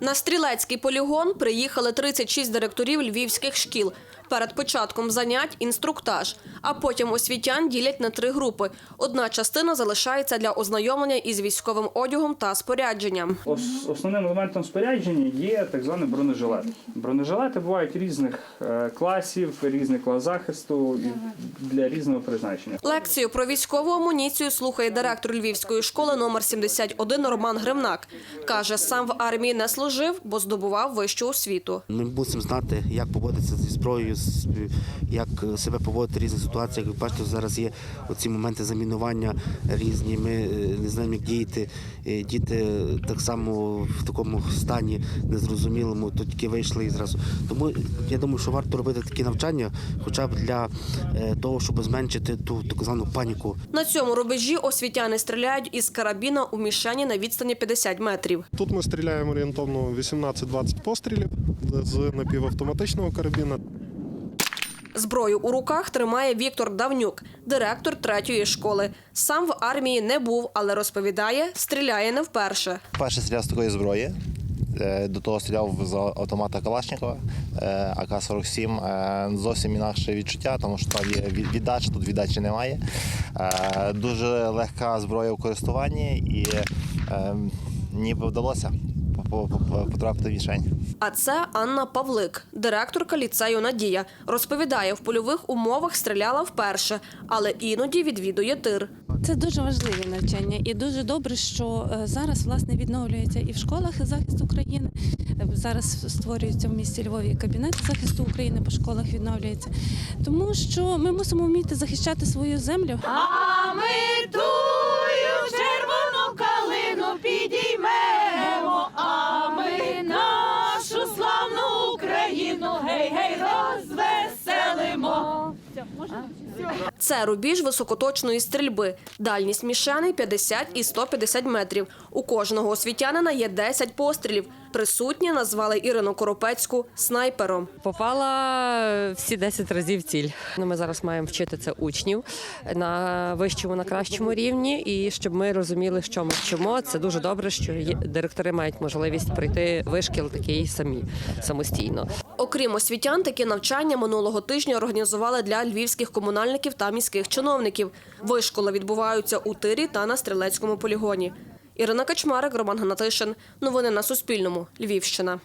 На стрілецький полігон приїхали 36 директорів львівських шкіл. Перед початком занять інструктаж, а потім освітян ділять на три групи. Одна частина залишається для ознайомлення із військовим одягом та спорядженням. Основним елементом спорядження є так званий бронежилет. Бронежилети бувають різних е, класів, різний клас захисту і для різного призначення. Лекцію про військову амуніцію слухає директор Львівської школи номер 71 Роман Гремнак. Каже, сам в армії не служив, бо здобував вищу освіту. Ми мусимо знати, як поводитися зі зброєю, як себе поводити в різних ситуаціях. Ви бачите, зараз є оці моменти замінування різні. Ми е, не знаємо, як діяти. Е, Діти так само в такому стані незрозумілому, то тільки вийшли і зразу. Тому я думаю, що варто робити такі навчання, хоча б для е, того, щоб зменшити ту так звану паніку На цьому рубежі освітяни стріляють із карабіна у мішені на відстані 50 метрів. Тут ми стріляємо орієнтовно 18-20 пострілів з напівавтоматичного карабіна. Зброю у руках тримає Віктор Давнюк, директор третьої школи. Сам в армії не був, але розповідає, стріляє не вперше. Перший стріляв з такої зброї. Е, До того стріляв з автомата Калашникова е, АК-47. Е, Зовсім інакше відчуття, тому що там є віддача, тут віддачі немає. Дуже легка зброя у користуванні і ніби вдалося потрапити в мішень. А це Анна Павлик, директорка ліцею Надія. Розповідає, в польових умовах стріляла вперше, але іноді відвідує тир. Це дуже важливі навчання, і дуже добре, що е, зараз власне відновлюється і в школах захист України. Зараз створюється в місті Львові кабінет захисту України по школах відновлюється. Тому що ми мусимо вміти захищати свою землю. А ми тую Це рубіж високоточної стрільби. Дальність мішени 50 і 150 метрів. У кожного освітянина є 10 пострілів. Присутні назвали Ірину Коропецьку снайпером. Попала всі 10 разів ціль. Ну, Ми зараз маємо вчити це учнів на вищому, на кращому рівні. І щоб ми розуміли, що ми вчимо, це дуже добре, що директори мають можливість пройти вишкіл такий самі самостійно. Окрім освітян, такі навчання минулого тижня організували для львівських комунальників та міських чиновників. Вишколи відбуваються у тирі та на стрілецькому полігоні. Ірина Качмарик, Роман Гнатишин. Новини на Суспільному. Львівщина.